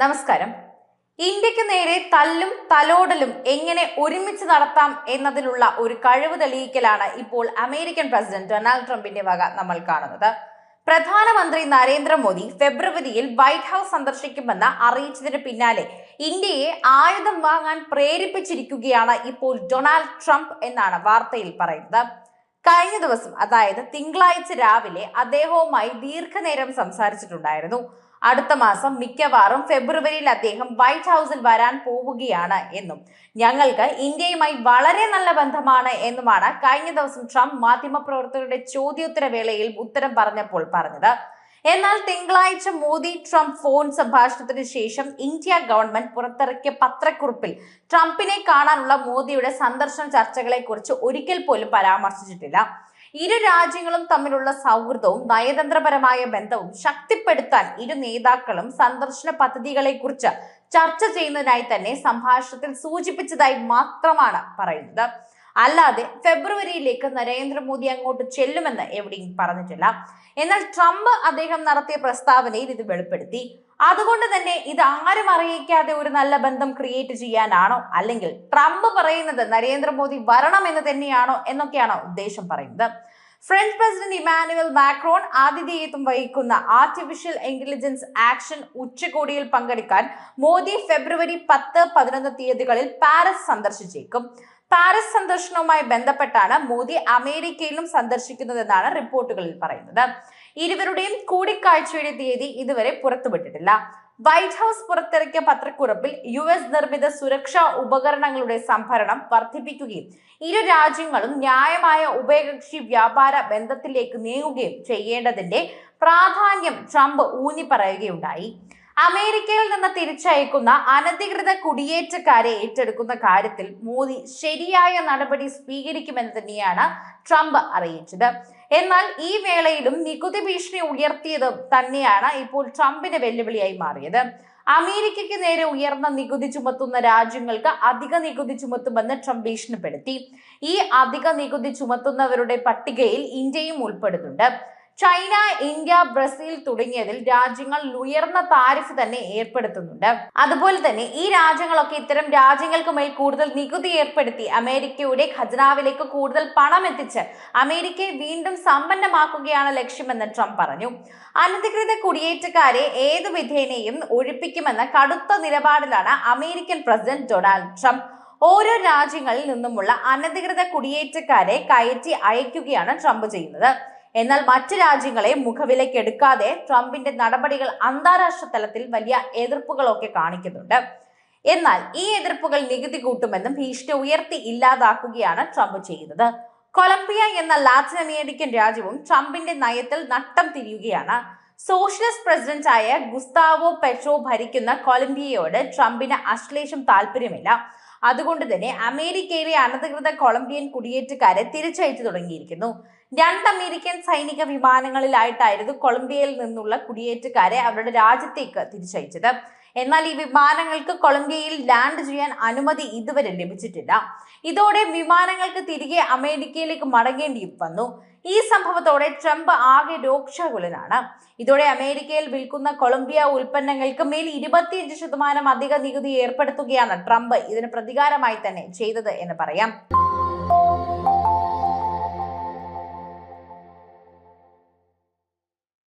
നമസ്കാരം. ഇന്ത്യയ്ക്ക് നേരെ തല്ലും തലോടലും എങ്ങനെ ഒരുമിച്ച് നടത്താം എന്നതിലുള്ള ഒരു കഴിവ് തെളിയിക്കലാണ് ഇപ്പോൾ അമേരിക്കൻ പ്രസിഡന്റ് ഡൊണാൾഡ് ട്രംപിന്റെ വക നമ്മൾ കാണുന്നത്. പ്രധാനമന്ത്രി നരേന്ദ്രമോദി ഫെബ്രുവരിയിൽ വൈറ്റ് ഹൗസ് സന്ദർശിക്കുമെന്ന് അറിയിച്ചതിന് പിന്നാലെ ഇന്ത്യയെ ആയുധം വാങ്ങാൻ പ്രേരിപ്പിച്ചിരിക്കുകയാണ് ഇപ്പോൾ ഡൊണാൾഡ് ട്രംപ് എന്നാണ് വാർത്തയിൽ പറയുന്നത്. കഴിഞ്ഞ ദിവസം അതായത് തിങ്കളാഴ്ച രാവിലെ അദ്ദേഹവുമായി ദീർഘനേരം സംസാരിച്ചിട്ടുണ്ടായിരുന്നു. അടുത്ത മാസം മിക്കവാറും ഫെബ്രുവരിയിൽ അദ്ദേഹം വൈറ്റ് ഹൗസിൽ വരാൻ പോവുകയാണ് എന്നും. ഞങ്ങൾക്ക് ഇന്ത്യയുമായി വളരെ നല്ല ബന്ധമാണ് എന്നുമാണ് കഴിഞ്ഞ ദിവസം ട്രംപ് മാധ്യമപ്രവർത്തകരുടെ ചോദ്യോത്തര വേളയിൽ ഉത്തരം പറഞ്ഞപ്പോൾ പറഞ്ഞത്. എന്നാൽ തിങ്കളാഴ്ച മോദി ട്രംപ് ഫോൺ സംഭാഷണത്തിന് ശേഷം ഇന്ത്യ ഗവൺമെന്റ് പുറത്തിറക്കിയ പത്രക്കുറിപ്പിൽ ട്രംപിനെ കാണാനുള്ള മോദിയുടെ സന്ദർശന ചർച്ചകളെക്കുറിച്ച് ഒരിക്കൽ പോലും പരാമർശിച്ചിട്ടില്ല. ഇരു രാജ്യങ്ങളും തമ്മിലുള്ള സൗഹൃദവും നയതന്ത്രപരമായ ബന്ധവും ശക്തിപ്പെടുത്താൻ ഇരു നേതാക്കളും സന്ദർശന പദ്ധതികളെ കുറിച്ച് ചർച്ച ചെയ്യുന്നതിനായി തന്നെ സംഭാഷണത്തിൽ സൂചിപ്പിച്ചതായി മാത്രമാണ് പറയുന്നത്. അല്ലാതെ ഫെബ്രുവരിയിലേക്ക് നരേന്ദ്രമോദി അങ്ങോട്ട് ചെല്ലുമെന്ന് എവിടെയും പറഞ്ഞിട്ടില്ല. എന്നാൽ ട്രംപ് അദ്ദേഹം നടത്തിയ പ്രസ്താവനയിൽ ഇത് വെളിപ്പെടുത്തി. അതുകൊണ്ട് തന്നെ ഇത് ആരും അറിയിക്കാതെ ഒരു നല്ല ബന്ധം ക്രിയേറ്റ് ചെയ്യാനാണോ? അല്ലെങ്കിൽ ട്രംപ് പറയുന്നത് നരേന്ദ്രമോദി വരണം എന്ന് തന്നെയാണോ എന്നൊക്കെയാണോ ഉദ്ദേശം പറയുന്നത്? ഫ്രഞ്ച് പ്രസിഡന്റ് ഇമാനുവൽ മാക്രോൺ ആതിഥേയത്വം വഹിക്കുന്ന ആർട്ടിഫിഷ്യൽ ഇന്റലിജൻസ് ആക്ഷൻ ഉച്ചകോടിയിൽ പങ്കെടുക്കാൻ മോദി ഫെബ്രുവരി പത്ത് പതിനൊന്ന് തീയതികളിൽ പാരീസ് സന്ദർശിച്ചേക്കും. പാരീസ് സന്ദർശനവുമായി ബന്ധപ്പെട്ടാണ് മോദി അമേരിക്കയിലും സന്ദർശിക്കുന്നതെന്നാണ് റിപ്പോർട്ടുകളിൽ പറയുന്നത്. ഇരുവരുടെയും കൂടിക്കാഴ്ചയുടെ തീയതി ഇതുവരെ പുറത്തുവിട്ടിട്ടില്ല. വൈറ്റ് ഹൗസ് പുറത്തിറക്കിയ പത്രക്കുറിപ്പിൽ യു എസ് നിർമ്മിത സുരക്ഷാ ഉപകരണങ്ങളുടെ സംഭരണം വർദ്ധിപ്പിക്കുകയും ഇരു രാജ്യങ്ങളും ന്യായമായ ഉഭയകക്ഷി വ്യാപാര ബന്ധത്തിലേക്ക് നീങ്ങുകയും ചെയ്യേണ്ടതിന്റെ പ്രാധാന്യം ട്രംപ് ഊന്നി പറയുകയുണ്ടായി അമേരിക്കയിൽ നിന്ന് തിരിച്ചയക്കുന്ന അനധികൃത കുടിയേറ്റക്കാരെ ഏറ്റെടുക്കുന്ന കാര്യത്തിൽ മോദി ശരിയായ നടപടി സ്വീകരിക്കുമെന്ന് തന്നെയാണ് ട്രംപ് അറിയിച്ചത്. എന്നാൽ ഈ വേളയിലും നികുതി ഭീഷണി ഉയർത്തിയത് തന്നെയാണ് ഇപ്പോൾ ട്രംപിന് വെല്ലുവിളിയായി മാറിയത്. അമേരിക്കയ്ക്ക് നേരെ ഉയർന്ന നികുതി ചുമത്തുന്ന രാജ്യങ്ങൾക്ക് അധിക നികുതി ചുമത്തുമെന്ന് ട്രംപ് ഭീഷണിപ്പെടുത്തി. ഈ അധിക നികുതി ചുമത്തുന്നവരുടെ പട്ടികയിൽ ഇന്ത്യയും ഉൾപ്പെടുന്നുണ്ട്. ചൈന ഇന്ത്യ ബ്രസീൽ തുടങ്ങിയതിൽ രാജ്യങ്ങൾ ഉയർന്ന താരിഫ് തന്നെ ഏർപ്പെടുത്തുന്നുണ്ട്. അതുപോലെ തന്നെ ഈ രാജ്യങ്ങളൊക്കെ ഇത്തരം രാജ്യങ്ങൾക്ക് മേൽ കൂടുതൽ നികുതി ഏർപ്പെടുത്തി അമേരിക്കയുടെ ഖജനാവിലേക്ക് കൂടുതൽ പണം എത്തിച്ച് അമേരിക്കയെ വീണ്ടും സമ്പന്നമാക്കുകയാണ് ലക്ഷ്യമെന്ന് ട്രംപ് പറഞ്ഞു. അനധികൃത കുടിയേറ്റക്കാരെ ഏത് വിധേനയും ഒഴിപ്പിക്കുമെന്ന കടുത്ത നിലപാടിലാണ് അമേരിക്കൻ പ്രസിഡന്റ് ഡൊണാൾഡ് ട്രംപ്. ഓരോ രാജ്യങ്ങളിൽ നിന്നുമുള്ള അനധികൃത കുടിയേറ്റക്കാരെ കയറ്റി അയക്കുകയാണ് ട്രംപ് ചെയ്യുന്നത്. എന്നാൽ മറ്റ് രാജ്യങ്ങളെ മുഖവിലേക്ക് എടുക്കാതെ ട്രംപിന്റെ നടപടികൾ അന്താരാഷ്ട്ര തലത്തിൽ വലിയ എതിർപ്പുകളൊക്കെ കാണിക്കുന്നുണ്ട്. എന്നാൽ ഈ എതിർപ്പുകൾ നികുതി കൂട്ടുമെന്നും ഭീഷണി ഉയർത്തി ഇല്ലാതാക്കുകയാണ് ട്രംപ് ചെയ്യുന്നത്. കൊളംബിയ എന്ന ലാറ്റിൻ അമേരിക്കൻ രാജ്യവും ട്രംപിന്റെ നയത്തിൽ നട്ടം തിരിയുകയാണ്. സോഷ്യലിസ്റ്റ് പ്രസിഡന്റായ ഗുസ്താവോ പെട്രോ ഭരിക്കുന്ന കൊളംബിയയോട് ട്രംപിന് അശ്ലേഷം താല്പര്യമില്ല. അതുകൊണ്ട് തന്നെ അമേരിക്കയിലെ അനധികൃത കൊളംബിയൻ കുടിയേറ്റക്കാരെ തിരിച്ചയച്ചു തുടങ്ങിയിരിക്കുന്നു. രണ്ട് അമേരിക്കൻ സൈനിക വിമാനങ്ങളിലായിട്ടായിരുന്നു കൊളംബിയയിൽ നിന്നുള്ള കുടിയേറ്റക്കാരെ അവരുടെ രാജ്യത്തേക്ക് തിരിച്ചയച്ചത്. എന്നാൽ ഈ വിമാനങ്ങൾക്ക് കൊളംബിയയിൽ ലാൻഡ് ചെയ്യാൻ അനുമതി ഇതുവരെ ലഭിച്ചിട്ടില്ല. ഇതോടെ വിമാനങ്ങൾക്ക് തിരികെ അമേരിക്കയിലേക്ക് മടങ്ങേണ്ടി വന്നു. ഈ സംഭവത്തോടെ ട്രംപ് ആകെ രോക്ഷകുലനാണ്. ഇതോടെ അമേരിക്കയിൽ വിൽക്കുന്ന കൊളംബിയ ഉൽപ്പന്നങ്ങൾക്ക് മേൽ ഇരുപത്തിയഞ്ച് ശതമാനം അധിക നികുതി ഏർപ്പെടുത്തുകയാണ് ട്രംപ് ഇതിന് പ്രതികാരമായി തന്നെ ചെയ്തത് എന്ന് പറയാം.